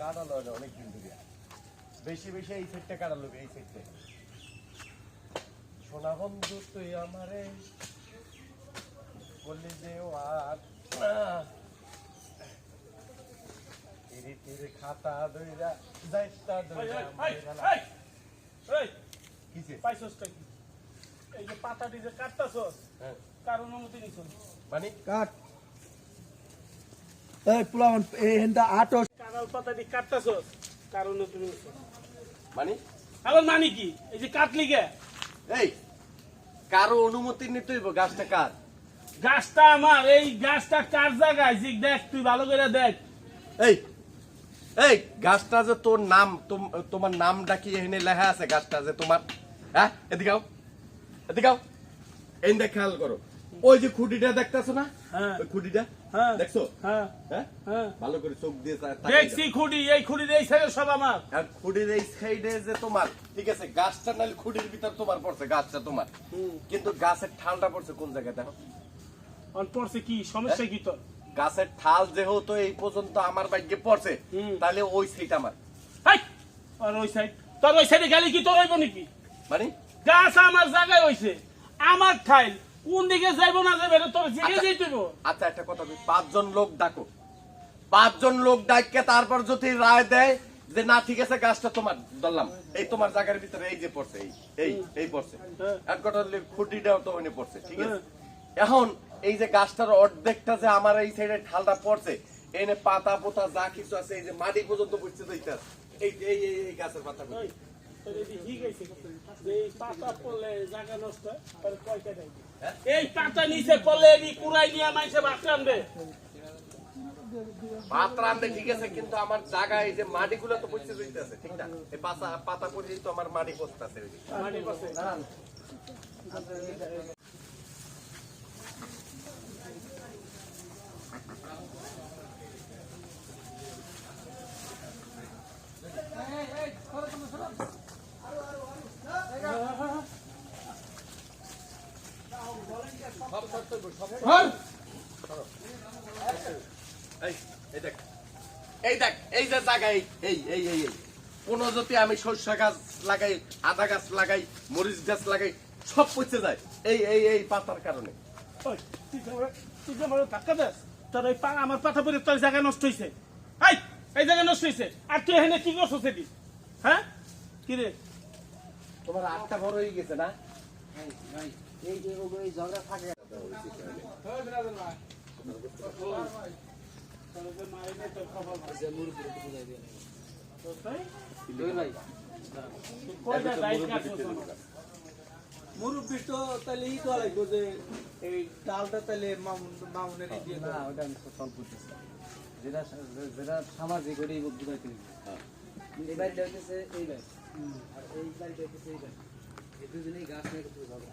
কাটালো না অনেক দিন ধরে। বেশি বেশি এই সেটটা কাটালো এই সেটটা সোনা বন্ধু তুই আমারে বললি যে ও আর খাতা দইরা যাইতা দইরা কিছে পাইছসটা কি? এই যে পাতাটি যে কাটতাছস, হ্যাঁ। কার অনুমতি নিছস? মানে? কাট। এই পুলামান এই হেনটা আটো কাঁঠাল পাতাটি কাটতাছস, কার অনুমতি নিছস? মানে? মানে কি? এই যে কাটলি গে এই কারও অনুমতি নিতে হইব গাছটা গাছটা আমার এই গাছটা কার জায়গায়? দেখ তুই ভালো করে দেখ। এই এই গাছটা যে তোর নাম তোম- তোমার নামটা কি এখানে লেখা আছে গাছটা যে তোমার হ্যাঁ? এদিকে আও এদিকে আও। এই দেখ খেয়াল করো। ওই যে খুঁটিটা দেখতেছো না? হ্যাঁ। ওই খুঁটিটা। দেখছ? হ্যাঁ হ্যাঁ? হ্যাঁ। ভালো করে চোখ দিয়ে দেখছি। এই খুঁড়ির এই সাইডে সব আমার। আর খুঁটির এই সাইডে যে তোমার ঠিক আছে গাছটা নাহলে খুঁটির ভিতর তোমার পড়ছে গাছটা তোমার। কিন্তু গাছের ঠালটা পড়ছে কোন জায়গায় দেখো? অন পড়ছে কি? সমস্যা কি তোর? গাছের ঠাল যেহেতু এই পর্যন্ত আমার ভাগ্যে পড়ছে হুম। তাহলে ওই সাইড আমার। আর ওই সাইড? তোর ওই সাইডে গেলে কি তোর হইব নাকি? মানে? গাছ আমার জায়গায় হইছে। আমার ঠাইল কোন দিকে যাইবো না যাবে এটা তোর জিগে আচ্ছা। যাইতে আচ্ছা একটা কথা বলি পাঁচজন লোক ডাকো পাঁচজন লোক ডাককে তারপর যদি রায় দেয় যে না ঠিক আছে গাছটা তোমার ধরলাম এই তোমার জায়গার ভিতরে এই যে পড়ছে এই এই এই পড়ছে। এক কথা খুঁটিটাও তো ওখানে পড়ছে ঠিক আছে এখন এই যে গাছটার অর্ধেকটা যে আমার এই সাইডে ঠালটা পড়ছে এনে পাতা পোতা যা কিছু আছে এই যে মাটি পর্যন্ত পড়ছে এই এই এই গাছের পাতা ওই, ঠিক আছে। যে এই পাতা পড়লে জায়গা নষ্ট হয়? এই পাতা নিচে পড়লে কুড়াই নিয়ে মাইসে ভাত রান্ধে ঠিক আছে কিন্তু আমার জায়গা এই যে মাটিগুলো তো দেখতে ঠিক না এই পাতা পাতা তো আমার মাটি পাশে। এই এই এই দেখ। এই যে জায়গা এই এই এই এই এই। কোন যদি আমি শস্য গাছ লাগাই আদা গাছ লাগাই মরিচ গাছ লাগাই সব পচে যায়। এই এই এই পাতার কারণে। তুই আমার- তুই যে আমার ধাক্কা দেস, তোর ওই আমার পাতা পরে তোর জায়গা নষ্ট হয়েছে এই এই জায়গা নষ্ট হয়েছে আর তুই এখানে কি করছ সেটি হ্যাঁ? কি রে? তোমার আটটা বড় হয়ে গেছে না? এই যে এই ঝগড়া থাকে তোর যে মায়ের নেই, তোর কপাল ভালো। তোর তাই? তুই কয়টা ডাইল কাটছস আমার? মুরব্বী তো তাহলে ই করা লাগবে যে এই ডালটা তাহলে মামুন মামুনের ই দিয়ে না ওটা আমি সলভ করতেছি যেটা যেটা সামাজিক ওটাই বুঝাইতে এই বাড়িটা হইতেছে এই বাড়ি আর এই বাড়িটা হইতেছে এই বাড়ি এই দুজনেই গাছ নিয়ে ঝগড়া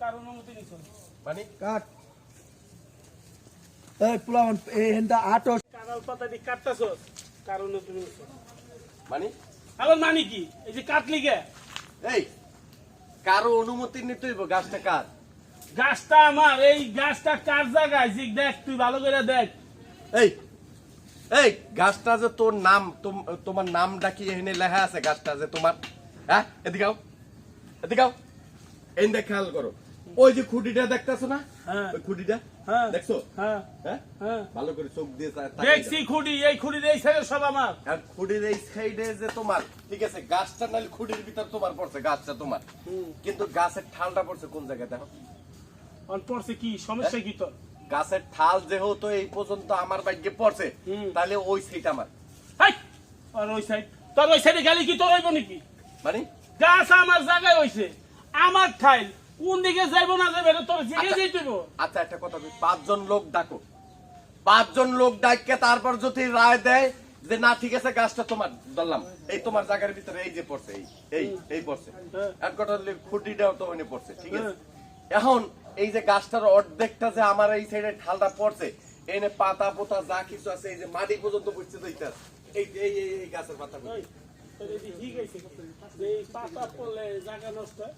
কার অনুমতি নিছস? মানে? কাট। এই পুলামান এই হেনটা আটো। কাঁঠাল পাতাটি কাটতাছস, কার অনুমতি নিছস? মানে? মানে কি? এই যে কাটলি গে এই কারও অনুমতি নিতে হইব গাছটা কার? গাছটা আমার এই গাছটা কার জায়গায়? জিগ দেখ তুই ভালো করে দেখ। এই এই গাছটা যে তোর নাম তোম- তোমার নাম ডাকি এখানে লেখা আছে গাছটা যে তোমার হ্যাঁ? এদিকে আও এদিকে আও। এই দেখ খেয়াল করো। ওই যে খুঁটিটা দেখতেছো না? হ্যাঁ। ওই খুঁটিটা? হ্যাঁ। দেখছ? হ্যাঁ। হ্যাঁ? ভালো করে চোখ দিয়ে দেখছি। খুঁড়ি এই খুঁড়ির এই সাইডে সব আমার। আর খুঁটির এই সাইডে যে তোমার ঠিক আছে গাছটা নাহলে খুঁটির ভিতর তোমার পড়ছে গাছটা তোমার। কিন্তু গাছের ঠালটা পড়ছে কোন জায়গায় দেখো? পড়ছে কি? সমস্যা কি তোর? গাছের ঠাল যেহেতু এই পর্যন্ত আমার ভাগ্যে পড়ছে। তাহলে ওই সাইড আমার। আর ওই সাইড তোর ওই সাইডে গেলে কি তোর হইব নাকি? মানে? গাছ আমার জায়গায় হইছে। আমার ঠাইল কোন দিকে যাইবো না এটা তোর জিগে আচ্ছা। যাইতে আচ্ছা একটা কথা পাঁচজন লোক ডাকো। পাঁচজন লোক ডাককে তারপর যদি রায় দেয় যে না ঠিক আছে গাছটা তোমার ধরলাম এই তোমার জায়গার ভিতরে এই যে পড়ছে এই এই এই পড়ছে। হ্যাঁ। এক কথা খুঁটিটাও তো ওখানে পড়ছে ঠিক আছে? এখন এই যে গাছটার অর্ধেকটা যে আমার এই সাইডে ঢালটা পড়ছে এনে পাতা পোতা যা কিছু আছে এই যে মাটি পর্যন্ত পড়ছে তো এইটা এই এই এই গাছের পাতা এই এই পাতা জায়গা হয়?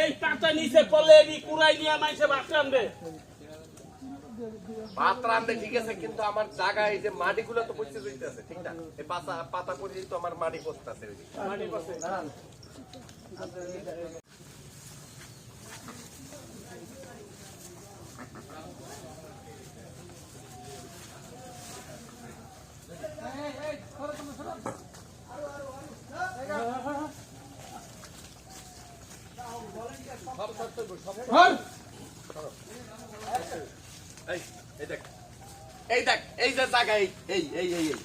এই পাতা নিচে পড়লে এটি কুড়াই নিয়ে রান্ধে ভাত রান্ধে ঠিক আছে কিন্তু আমার জায়গায় এই যে মাটিগুলো তো পড়ছে যাইতেছে ঠিক না? এই পাতা পাতা পড়ে তো আমার মাটি পড়তেছে মাটি পাশে দাঁড়ান এই এই এই দেখ এই যে জায়গায় এই এই এই এই।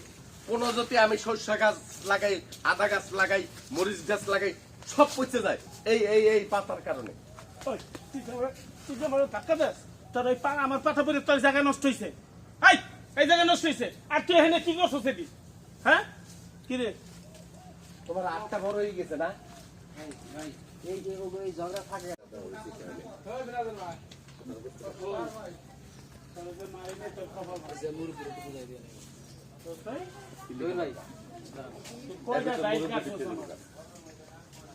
কোন যদি আমি গাছ লাগাই আদা গাছ লাগাই মরিচ গাছ লাগাই সব পচে যায়। এই এই এই পাতার কারণে। তুই আমার- তুই যে আমার ধাক্কা দেস, তোর ওই আমার পাতা পরে তোর জায়গা নষ্ট হয়েছে এই এই জায়গা নষ্ট হয়েছে আর তুই এখানে কি করছ সেটি হ্যাঁ? কি রে? তোমার আটটা বড় হয়ে গেছে না? ভাই, ভাই, এই যে এই ঝগড়া থাকে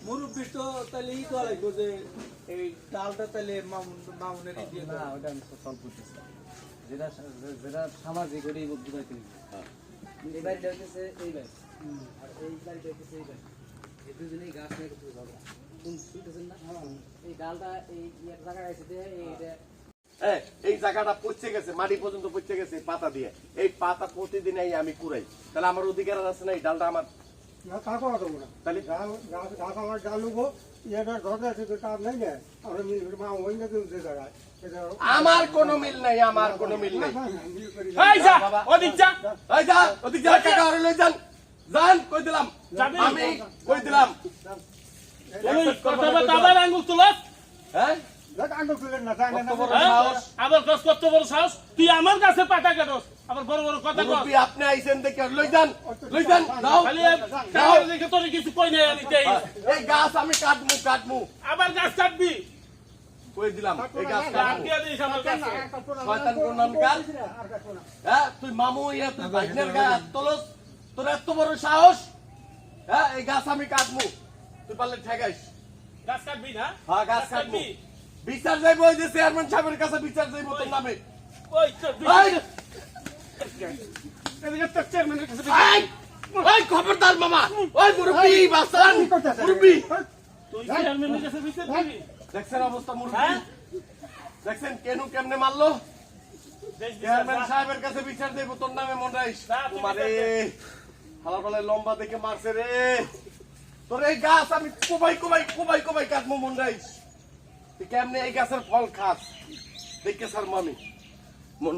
মুরব্বীর তো তাহলে ই করা লাগবে যে এই ডালটা তাহলে মামুন মামুনের দিয়ে না। ওটা আমি সলভ করতেছি যেটা যেটা সামাজিক ওটাই বুঝাইতে এই বাড়িটা হইতেছে এই বাড়ি আর এই বাড়িটা হইতেছে এই বাড়ি এই দুজনেই গাছ নিয়ে কিছু ঝগড়া শুন- শুনতেছেন না ডালটা এই জায়গায় আছে এইটা এই, এই জায়গাটা পচে গেছে মাটি পর্যন্ত পচে গেছে পাতা দিয়ে। এই পাতা প্রতিদিন এই আমি কুড়াই। তাহলে আমার অধিকার আছে না এই ডালটা আমার তাহলে আমার কোনো মিল নাই আমার কোনো মিল নাই। যান। যান কই দিলাম? আমি কই দিলাম? আঙ্গুল তুলস হ্যাঁ? হ্যাঁ? আবার বড় সাহস? তুই আমার কাছে পাতা কাটস। আবার বড় বড় কথা কস। আপনি আইছেন দেখে লই যান লই যান যাও খালি কাগজ দেখে তোর কিছু কই নাই আমি দেই। এই গাছ আমি কাটমু কাটমু। আবার গাছ কাটবি? কই দিলাম এই গাছ আর কাটমু। আমার কাছে। শয়তান কোন নাম কাল আর কাটবো না। হ্যাঁ তুই মামু ইয়া তুই ভাগ্নের গাছ তোলস। তোর এত বড় সাহস? হ্যাঁ এই গাছ আমি কাটমু। তুই পারলে ঠেকাইস। গাছ কাটবি না? হ্যাঁ গাছ কাটমু বিচার যাইবো ওই যে চেয়ারম্যান সাহেবের কাছে বিচার যাইবো তোর নামে। ওই তো এই, এদিকে তো চেয়ারম্যানের কাছে এই, এই খবরদার মামা! ওই মুরব্বি বাসান মুরব্বি! তুই চেয়ারম্যানের কাছে বিচার দিবি? দেখছেন অবস্থা মুরব্বি? হ্যাঁ? দেখছেন কেন কেমনে মারলো? চেয়ারম্যান সাহেবের কাছে বিচার দেবো তোর নামে মন রাইস তোমারে লম্বা দেখে মারছে রে। তোর এই গাছ আমি কোবাই কোবাই কোবাই কোবাই কাটবো মন রাইস তুই কেমনে এই গাছের ফল খাস? দেখে স্যার মামি। মন